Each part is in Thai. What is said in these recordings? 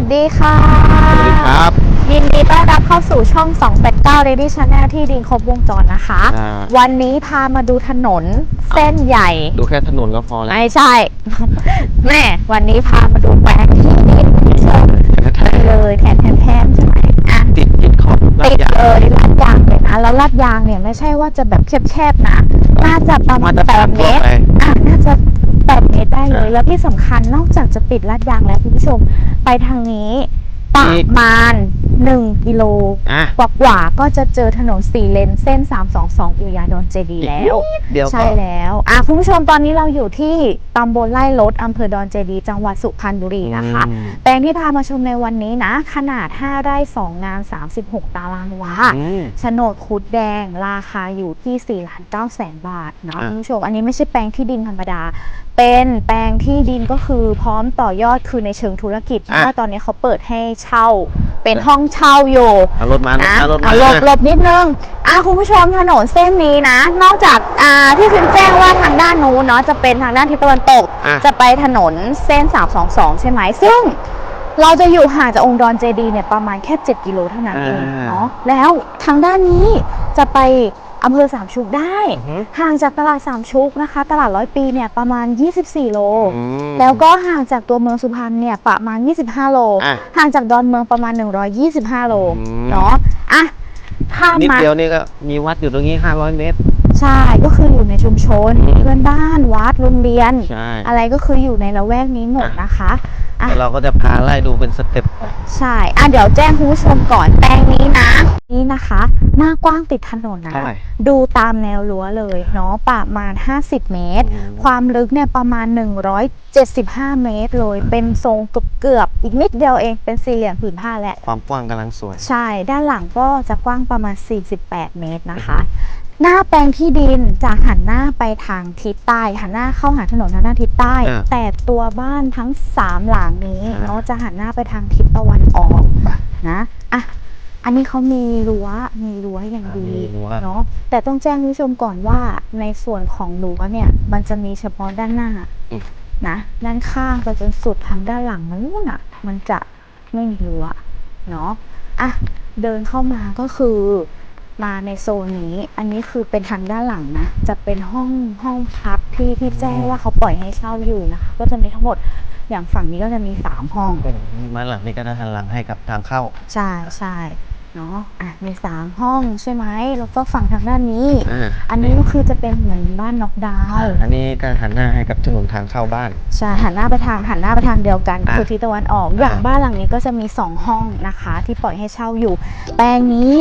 สวัสดีค่ะ สวัสดีครับ ยินดีต้อนรับเข้าสู่ช่อง 289 Ready Channel ที่ดินครบวงจรนะคะ อ่า วันนี้พามาดูถนนเส้นใหญ่ ดูแค่ถนนก็พอแล้วไม่ใช่ แม่วันนี้พามาดูแปลงที่ดินที่ชมแท้เลยแทนแทนแทนใช่ไหมอะๆติดติดขอบลาติดดยางเลยลาดยางเลยนะแล้วลาดยางเนี่ยไม่ใช่ว่าจะแบบแคบๆนะ น่าจะประมามาณตรแปฐานดเมทั่วตรไปอะน่าจะ แปดเมตรได้เลยอะแล้วที่สำคัญนอกจากจะปิดลาดยางแล้วคุณผู้ชม ไปทางนี้ประอีกมาณหนึ่งกิโลอะกว่าๆก็จะเจอถนนสี่เลนเส้น 322อุยาดอนเจดีย์แล้ว เดี๋ยวใช่แล้ว อะคุณผู้ชมตอนนี้เราอยู่ที่ตำบลไร่ลดอำเภอดอนเจดีย์จังหวัดสุพรรณบุรีนะคะ อืม แปลงที่พามาชมในวันนี้นะ ขนาด 5 ไร่ 2 งาน 36 ตารางวา อืม โฉนดคุดแดงราคาอยู่ที่4ล้าน9แสนบาทเนาะอะ คุณผู้ชมอันนี้ไม่ใช่แปลงที่ดินธรรมดา เป็นแปลงที่ดินก็คือพร้อมต่อยอดคือในเชิงธุรกิจเพราะว่าตอนนี้เขาเปิดให้เช่า เป็นห้องเช่าอยู่เอารถมานะเอารถมาอะหลบหลบนิดนึงอะคุณผู้ชมถนนเส้นนี้นะ นอกจากอ่าที่คุณแจ้งว่าทางด้านนู้นเนาะจะเป็นทางด้านทิศตะวันตก อะ จะไปถนนเส้น 322 ใช่ไหม ซึ่งเราจะอยู่ห่างจากองค์ดอนเจดีย์เนี่ยประมาณแค่ 7 กิโลเท่านั้นเองอ่า เนาะ แล้วทางด้านนี้จะไป อำเภอสามชุกได้ อือฮึห่างจากตลาดสามชุกนะคะ ตลาดร้อยปีเนี่ยประมาณ 24 โล อืม แล้วก็ห่างจากตัวเมืองสุพรรณเนี่ยประมาณ 25 โล อะห่างจากดอนเมืองประมาณ 125 โลอืม เนาะอะข้ามนิดมา เดียวนี่ก็มีวัดอยู่ตรงนี้ 500 เมตร ใช่ก็คืออยู่ในชุมชนเพื่อนบ้านวัดโรงเรียน ใช่อะไรก็คืออยู่ในละแวกนี้หมดนะคะ อะ แล้วเราก็จะพาไล่ดูเป็นสเต็ปไป ใช่อะเดี๋ยวแจ้งคุณผู้ชมก่อนแปลงนี้นะ นี่นะคะ หน้ากว้างติดถนนนะ เท่าไหร่ดูตามแนวรั้วเลยเนาะประมาณ 50 เมตรอืมความลึกเนี่ยประมาณ 175 เมตรเลย เป็นทรงเกือบๆอีกนิดเดียวเองเป็นสี่เหลี่ยมผืนผ้าแหละ ความกว้างกำลังสวย ใช่ ด้านหลังก็จะกว้างประมาณ 48 เมตรนะคะ หน้าแปลงที่ดินจะหันหน้าไปทางทิศใต้หันหน้าเข้าหาถนนทางด้านทิศใต้ อ่า แต่ตัวบ้านทั้ง3หลังนี้อ่าเนาะจะหันหน้าไปทางทิศตะวันออกนะอะอันนี้เขามีรั้วมีรั้วอย่างดีมีรั้ว เนาะแต่ต้องแจ้งคุณผู้ชมก่อนว่าในส่วนของรั้วเนี่ย มันจะมีเฉพาะด้านหน้าอืมนะด้านข้างไปจนสุดทางด้านหลังนู้นอะ มันจะไม่มีรั้วเนาะอะเดินเข้ามาก็คือ มาในโซนนี้ อันนี้คือเป็นทางด้านหลังนะ จะเป็นห้องห้องพักที่ที่แจ้งว่าเขาปล่อยให้เช่าอยู่นะคะ ก็จะมีทั้งหมดอย่างฝั่งนี้ก็จะมีสามห้องมาหลังนี้ก็จะหันหลังให้กับทางเข้า ใช่ใช่ เนาะอะมีสามห้องใช่ไหมแล้วก็ฝั่งทางด้านนี้ อ่าอันนี้ก็คือจะเป็นเหมือนบ้านน็อกดาวน์อันนี้ก็หันหน้าให้กับถนนทางเข้าบ้าน ใช่หันหน้าไปทางหันหน้าไปทางเดียวกันอะคือทิศตะวันออกอย่างอะ บ้านหลังนี้ก็จะมี2ห้องนะคะ ที่ปล่อยให้เช่าอยู่ แปลงนี้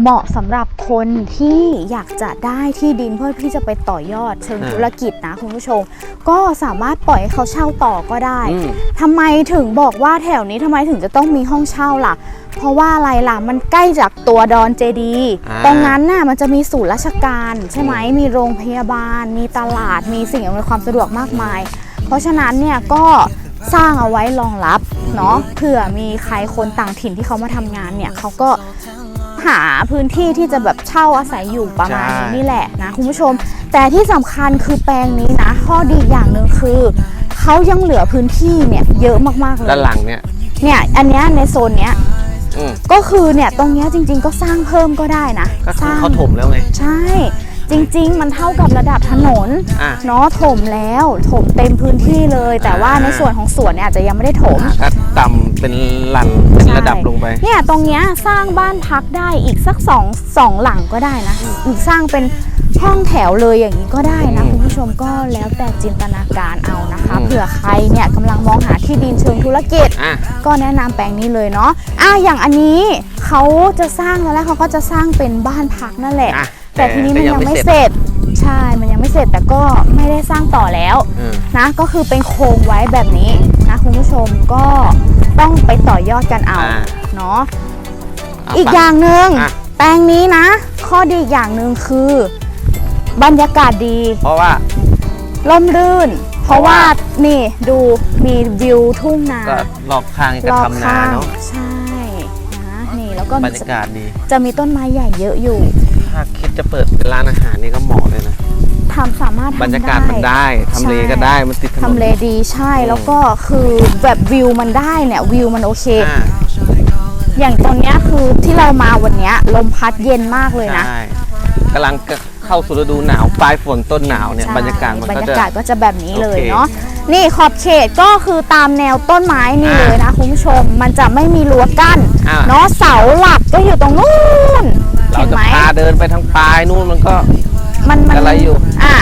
เหมาะสำหรับคนที่อยากจะได้ที่ดินเพื่อที่จะไปต่อยอดเชิงธุรกิจนะคุณผู้ชม ก็สามารถปล่อยให้เขาเช่าต่อก็ได้ อืม ทำไมถึงบอกว่าแถวนี้ทำไมถึงจะต้องมีห้องเช่าล่ะ เพราะว่าอะไรล่ะ มันใกล้จากตัวดอนเจดีย์อ่าตรงนั้นน่ะมันจะมีศูนย์ราชการ ใช่ไหมมีโรงพยาบาล มีตลาดมีสิ่งอำนวยความสะดวกมากมาย เพราะฉะนั้นเนี่ยก็สร้างเอาไว้รองรับเนาะเผื่อมีใครคนต่างถิ่นที่เขามาทำงานเนี่ยเขาก็หาพื้นที่ที่จะแบบเช่าอาศัยอยู่ประมาณนี้ใช่นี่แหละนะคุณผู้ชม แต่ที่สำคัญคือแปลงนี้นะ ข้อดีอย่างหนึ่งคือเขายังเหลือพื้นที่เนี่ยเยอะมากๆเลยด้านหลังเนี่ยเนี่ยอันเนี้ยในโซนเนี้ยอืม ก็คือเนี่ยตรงเนี้ยจริง ๆ ก็สร้างเพิ่มก็ได้นะก็สคือร้างเขาถมแล้วไง ใช่ จริง ๆ มันเท่ากับระดับถนนอะ เนาะถมแล้วถมเต็มพื้นที่เลย แต่ว่าอ่าในส่วนของสวนเนี่ยอาจจะยังไม่ได้ถม ถ้าต่ำเป็นลันเป็นใช่ระดับลงไป เนี่ยตรงเนี้ยสร้างบ้านพักได้อีกสักสองสองหลังก็ได้นะอืมอีกสร้างเป็นห้องแถวเลยอย่างนี้ก็ได้นะอืมคุณผู้ชมก็แล้วแต่จินตนาการเอานะคะอืม เผื่อใครเนี่ยกำลังมองหาที่ดินเชิงธุรกิจ อะ ก็แนะนำแปลงนี้เลยเนาะอะอย่างอันนี้เขาจะสร้างแล้วเขาก็จะสร้างเป็นบ้านพักนั่นแหละ อะ แต่ทีนี้มันแต่ยัยังงไม่ไม่เสร็จเสร็จ ใช่ มันยังไม่เสร็จแต่ก็ไม่ได้สร้างต่อแล้วอืมนะ ก็คือเป็นโครงไว้แบบนี้นะคุณผู้ชมก็ต้องไปต่อยอดกันเอาอ่าเนาะะอีกไปอย่างหนึ่งอะแปลงนี้นะ ข้อดีอีกอย่างหนึ่งคือบรรยากาศดี เพราะว่าร่มรื่น เพราะว่าเพราะว่านี่ดูมีวิวทุ่งนาก็รอบข้างก็รอบทำนาข้างเนาะใช่นะนี่แล้วก็บรรยากาศดี จะมีต้นไม้ใหญ่เยอะอยู่ถ้าคิด จะเปิดเป็นร้านอาหารนี่ก็เหมาะเลยนะถทำสามารถทำบรรยากาศมันได้ทำเลก็ได้มันติดถนนทำเลดีใช่อืมแล้วก็คือแบบวิวมันได้เนี่ยวิวมันโอเค อ่าอย่างตอนเนี้ยคือที่เรามาวันเนี้ยลมพัดเย็นมากเลยนะ ใช่กำลังเข้าสู่ฤดูหนาวปลายฝนต้นหนาวเนี่ยใช่บรรยากาศมันบรก็รยาจะ กาศก็จะแบบนี้เลยโอเคเนาะนี่ขอบเขตก็คือตามแนวต้นไม้นี่อ่าเลยนะคุณผู้ชม มันจะไม่มีรั้วกั้นอ่า เนาะเสาหลักก็อยู่ตรงนู้น เราเห็นจะไหมพาเดินไปทางปลายนู่นมันก็มันมันอะไรอยู่ อะ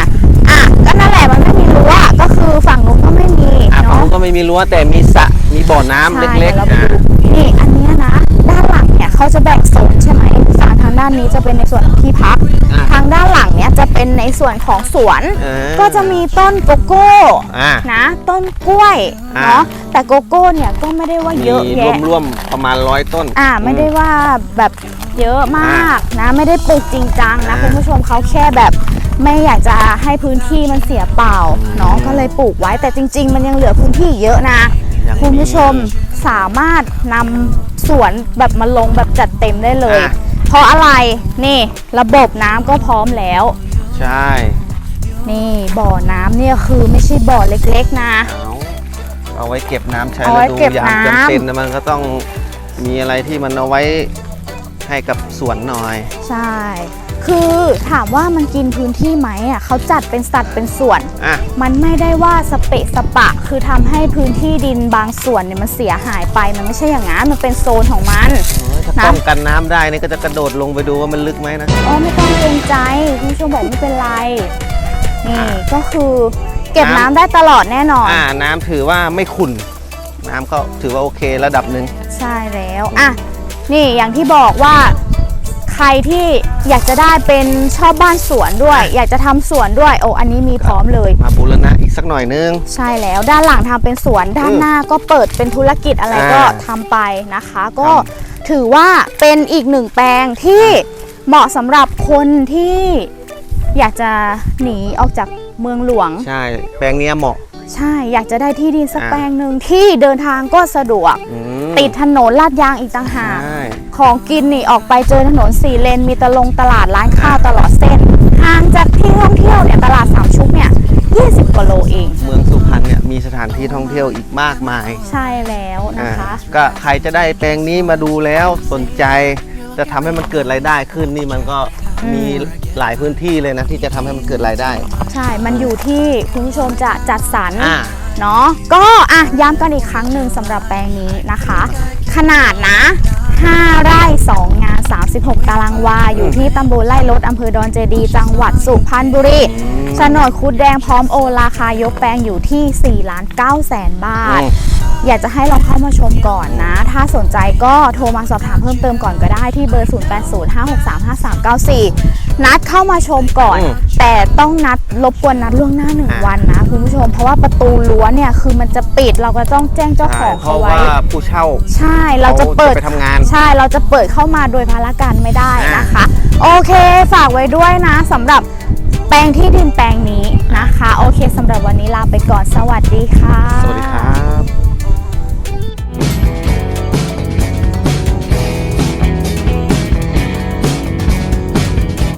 อะก็นั่นแหละมันไม่มีรั้วก็คือฝั่งนู้นก็ไม่มีอะฝั่งเนาะนู้นก็ไม่มีรั้วแต่มีสระมีบ่อน้ำใช่เล็กดี๋ยวเราๆไปอ่าดูนี่อันเนี้ยนะ ด้านหลังเนี่ยเขาจะแบ่งโซนใช่ไหมฝั่งทางด้านนี้จะเป็นในส่วนของที่พัก อะทางด้านหลังเนี่ยจะเป็นในส่วนของสวนเออก็จะมีต้นโกโก้อ่า นะต้นกล้วยอ่า เนาะแต่โกโก้เนี่ยก็ไม่ได้ว่าเยอะมีแยะร่วมๆประมาณร้อยต้น อ่าไม่ได้ว่าแบบเยอะมากนะ ไม่ได้ปลูกจริงจังนะอ่า คุณผู้ชมเขาแค่แบบไม่อยากจะให้พื้นที่มันเสียเปล่าอืมเนาะก็เลยปลูกไว้แต่จริง ๆ มันยังเหลือพื้นที่อีกเยอะนะ ยังคุณผู้ชมสามารถนำสวนแบบมาลงแบบจัดเต็มได้เลย อะ เพราะอะไร นี่ระบบน้ำก็พร้อมแล้ว ใช่นี่บ่อน้ำเนี่ยคือไม่ใช่บ่อเล็กๆนะ เอาเอาไว้เก็บน้ำใช้เอาไว้ฤดูเก็บยามน้ำ จำเป็นนะมันก็ต้องมีอะไรที่มันเอาไว้ให้กับสวนหน่อย ใช่ คือถามว่ามันกินพื้นที่ไหมอะเขาจัดเป็นสัดเป็นส่วน อะ มันไม่ได้ว่าสเปะสปะ คือทำให้พื้นที่ดินบางส่วนเนี่ยมันเสียหายไป มันไม่ใช่อย่างนั้น มันเป็นโซนของมัน ถ้านะป้องกันน้ำได้นี่ก็จะกระโดดลงไปดูว่ามันลึกไหมนะอ๋อไม่ต้องเกรงใจคุณผู้ชมบอกไม่เป็นไรนี่ก็คือเก็บน้ำน้ำได้ตลอดแน่นอนอ่าน้ำถือว่าไม่ขุ่น น้ำก็ถือว่าโอเคระดับหนึ่งใช่แล้วอะนี่อย่างที่บอกว่าใครที่อยากจะได้เป็นชอบบ้านสวนด้วย อยากจะทำสวนด้วยโอ้อันนี้มีพร้อมเลยมาบูรณะอีกสักหน่อยนึง ใช่แล้วด้านหลังทำเป็นสวนด้านอืมหน้าก็เปิดเป็นธุรกิจอะไรก็อ่าทำไปนะคะ ก็ครับ ถือว่าเป็นอีกหนึ่งแปลงที่เหมาะสำหรับคนที่อยากจะหนีออกจากเมืองหลวง ใช่ แปลงเนี้ยเหมาะ ใช่อยากจะได้ที่ดินสักอ่า แปลงหนึ่งที่เดินทางก็สะดวก อืมติดถนนลาดยางอีกต่างหาก ใช่ ของกินนี่ออกไปเจอถนนสี่เลน มีตะลงตลาดร้านข้าวตลอดเส้นห่างจากที่ท่องเที่ยวเนี่ยตลาดสามชุกเนี่ย 20กว่าโลเอง เมืองสุพรรณเนี่ย มีสถานที่ท่องเที่ยวอีกมากมายใช่แล้วนะคะ อ่าก็ใครจะได้แปลงนี้มาดูแล้วสนใจจะทำให้มันเกิดรายได้ขึ้นนี่มันก็อืมมีหลายพื้นที่เลยนะที่จะทำให้มันเกิดรายได้ ใช่ มันอยู่ที่คุณผู้ชมจะจัดสรรอ่า เนาะ ก็อะย้ำกันอีกครั้งหนึ่งสำหรับแปลงนี้นะคะ ขนาดนะ 5 ไร่ 2 งาน 36 ตารางวา อยู่ที่ตำบลไร่ลดอำเภอดอนเจดี จังหวัดสุพรรณบุรีโฉ นดคุดแดงพร้อมโอนราคายกแปลงอยู่ที่4ล้าน9แสนบาทอืมอยากจะให้ลองเข้ามาชมก่อนนะ ถ้าสนใจก็โทรมาสอบถามเพิ่มเติมก่อนก็ได้ที่เบอร์ 0805635394 นัดเข้ามาชมก่อนอืมแต่ต้องนัดรบกวนนัดล่วงหน้าหนึ่งอะวันนะคุณผู้ชม เพราะว่าประตูรั้วเนี่ยคือมันจะปิดเราก็ต้องแจ้งเจ้าของเพเขาราะไว้ว่าผู้เช่า ใช่เราจะเปิดเขาจะไปทำงาน ใช่เราจะเปิดเข้ามาโดยพาราการไม่ได้นะคะ โอเค ฝากไว้ด้วยนะสำหรับ แปลงที่ดินแปลงนี้นะคะ โอเคสำหรับวันนี้ลาไปก่อนสวัสดีค่ะ สวัสดีครับ